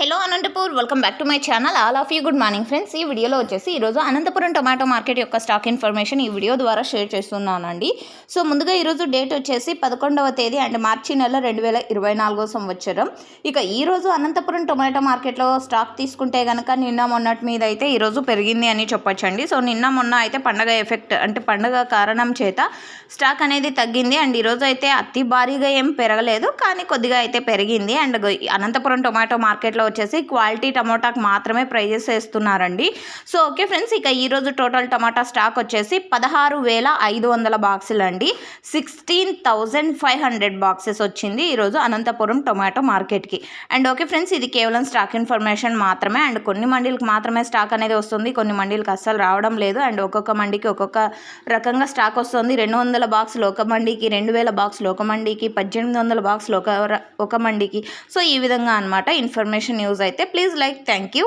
Hello Anantapur welcome back to my channel all of you good morning friends ఈ వీడియోలో వచ్చేసి ఈరోజు Anantapuram tomato market యొక్క స్టాక్ ఇన్ఫర్మేషన్ ఈ వీడియో ద్వారా షేర్ చేస్తున్నానండి. సో ముందుగా ఈరోజు డేట్ వచ్చేసి పదకొండవ తేదీ అండ్ మార్చి నెల రెండు వేల ఇరవై నాలుగో సంవత్సరం. ఇక ఈరోజు అనంతపురం టొమాటో మార్కెట్లో స్టాక్ తీసుకుంటే కనుక నిన్న మొన్నటి మీద అయితే ఈరోజు పెరిగింది అని చెప్పొచ్చండి. సో నిన్న మొన్న అయితే పండగ ఎఫెక్ట్ అంటే పండగ కారణం చేత స్టాక్ అనేది తగ్గింది అండ్ ఈరోజు అయితే అతి భారీగా ఏం పెరగలేదు కానీ కొద్దిగా అయితే పెరిగింది. అండ్ అనంతపురం టొమాటో మార్కెట్లో వచ్చేసి క్వాలిటీ టమాటాకి మాత్రమే ప్రైజెస్ వేస్తున్నారండి. సో ఓకే ఫ్రెండ్స్ ఇక ఈరోజు టోటల్ టమాటా స్టాక్ వచ్చేసి పదహారు వేల ఐదు వందల బాక్సులు అండి. Sixteen thousand five hundred boxes వచ్చింది ఈరోజు అనంతపురం టొమాటో మార్కెట్కి. అండ్ ఓకే ఫ్రెండ్స్ ఇది కేవలం స్టాక్ ఇన్ఫర్మేషన్ మాత్రమే. అండ్ కొన్ని మండీలకు మాత్రమే స్టాక్ అనేది వస్తుంది. కొన్ని మండీలకు అస్సలు రావడం లేదు. అండ్ ఒక్కొక్క మండికి ఒక్కొక్క రకంగా స్టాక్ వస్తుంది. రెండు వందల బాక్సులు ఒక మండికి రెండు వేల బాక్సులు ఒక మండికి పద్దెనిమిది వందల బాక్సులు ఒక ఒక మండికి. సో ఈ విధంగా అనమాట information న్యూస్ అయితే ప్లీజ్ లైక్ థ్యాంక్ యూ